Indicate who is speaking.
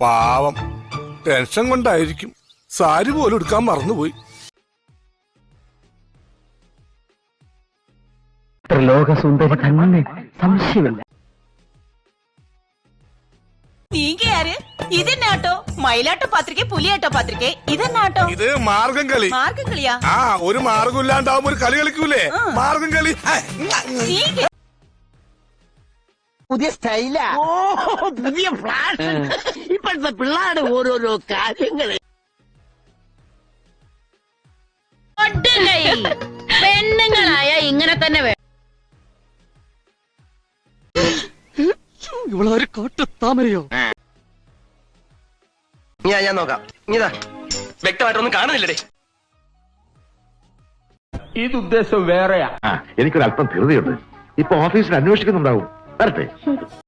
Speaker 1: പാവം. ടെൻഷൻ കൊണ്ടായിരിക്കും. സാരി പോലും എടുക്കാൻ മറന്നുപോയി.
Speaker 2: ത്രിലോകസുന്ദരി തന്നെ സംശയമില്ല.
Speaker 3: നീ ഇതെന്നാട്ടോ മയിലാട്ട പാത്രിക പുലിയാട്ടോ പാത്രിക. ഇതെന്നാട്ടോ
Speaker 1: ഇത് മാർഗം കളി.
Speaker 3: മാർഗം കളിയാ?
Speaker 1: ആ ഒരു മാർഗം ഇല്ലാണ്ടാവുമ്പോ ഒരു കളി കളിക്കൂലേ? മാർഗം കളി.
Speaker 2: പുതിയ സ്റ്റൈലാ. ഓ പുതിയ ഫ്ലാഷ് ഇപ്പോഴത്തെ പിള്ളേരുടെ ഓരോരോ
Speaker 4: കാര്യങ്ങൾ പെണ്ണുങ്ങളായ ഇങ്ങനെ തന്നെ വേണം
Speaker 2: ഇവളൊരു കോട്ടത്താമരയോ
Speaker 5: ഞാൻ ഞാൻ നോക്കാം. ഇതാ. വ്യക്തമായിട്ടൊന്നും കാണുന്നില്ലടേ.
Speaker 6: എനിക്കൊരല്പം ധൃതിയുണ്ട്. ഇപ്പൊ ഓഫീസിൽ അന്വേഷിക്കുന്നുണ്ടാവും. വരട്ടെ.